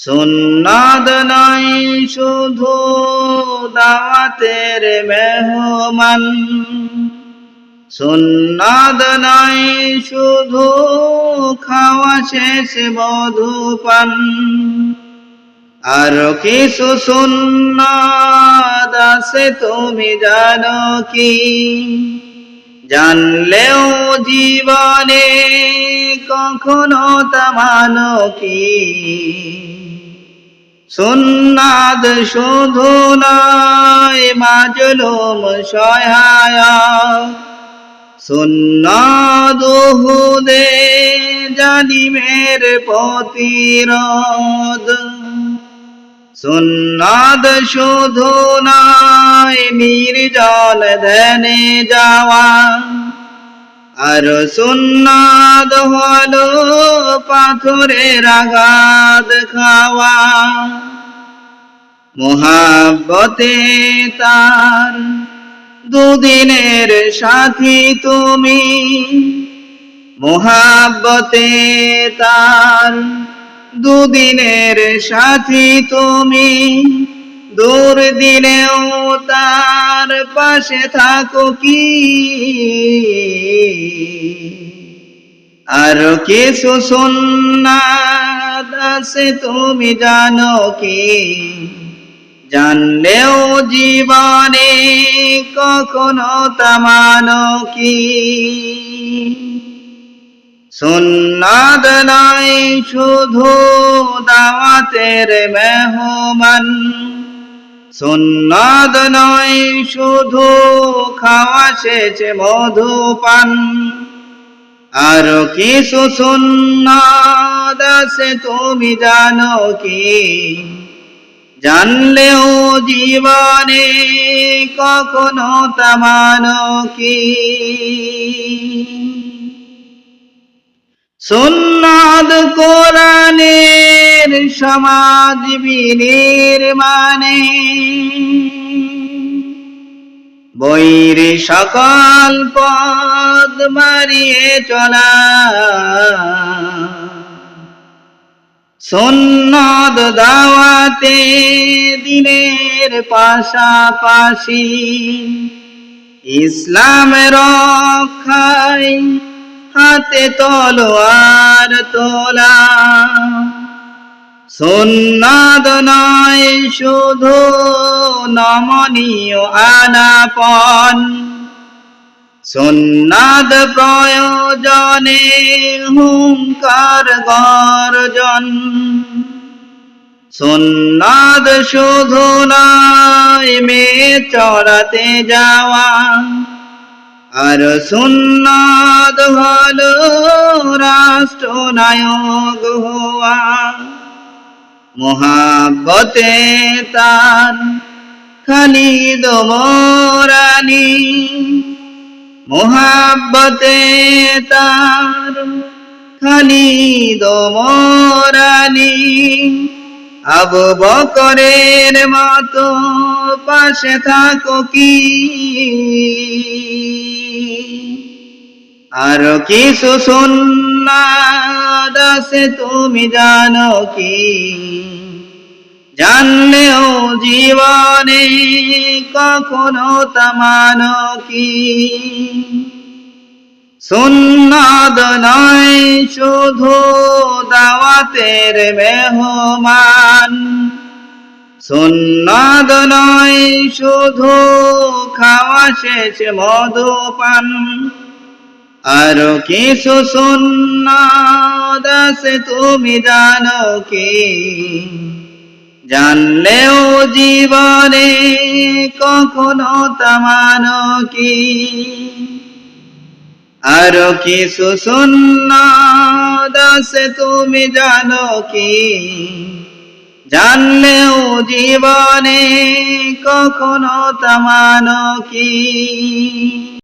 সুন্নাদ নাই, শুধু দাওয়াতের মেহমান। সুন্নাদ নাই, শুধু খাওয়া শেষ মধুপান আর কিছু সুন্নাদ আছে, তুমি জানো কি? জানলেও জীবনে কখনো তা মানো কি? সুন্নাদ শুধু নয়, মাজলুম সহায়। সুন্নাদ হুদে জালিমের প্রতিরোধ। সুন্নাদ শুধু নয় নির্জল ধ্যানে যাওয়া। আর সুন্নাদ হলো পাথরের আঘাত খাওয়া। মোহাব্বতে তার দুদিনের সাথী তুমি। মোহাব্বতে তার দুদিনের সাথী তুমি। দূর দিনেও তার পাশে থাকো কি? আর কিছু সুন্নাত আছে তুমি জানো কি? জানলেও জীবনে কখনো তামানো কি? সুন্নাদ নাই, শুধু দাওয়াতের মেহমান। সুন্নাদ নয় শুধু খাওয়া শেষ মধুপান আর কিছু সুন্নাদ আছে, তুমি জানো কি? জানলেও জীবনে কখনো তামানো কি? সুন্নাদ কোরআনের সমাজ মানে বৈর সকল পদ মারিয়ে চলা সুন্নাদ দাওয়াতে দিনের পাশাপাশি ইসলাম রক্ষায় হাতে তলোয়ার তোলা। সুন্নাদ নয় শুধু নমনীয় আনাপন সুন্নাদ প্রয়োজনে হুঙ্কার গর্জন। সুন্নাদ শুধু নয়, মেয়ে চড়াতে যাওয়া। আর সুন্নাদ হলো রাষ্ট্রনায়ক হওয়া। মহাব্বতে তার খালিদ মোরানি মহাব্বতে তার খালিদ মোরানি আবু বকরের মতো পাশে থাকো কি? আর কিছু সুন্নাত আছে তুমি জানো কি? জীবনে কখনো তামানো কি? সুন্নাদ নয়, শুধু দাওয়াতের মেহমান। সুন্নাদ নয়, শুধু খাওয়া শেষ মধুপান। আর কিছু সুন্নাদ আছে, তুমি জানো কি? জানলেও জীবনে কখনো তামানো কি? আর কিছু সুন্নাদ আছে, তুমি জানো কি? জানলেও জীবনে কখনো তামানো কি?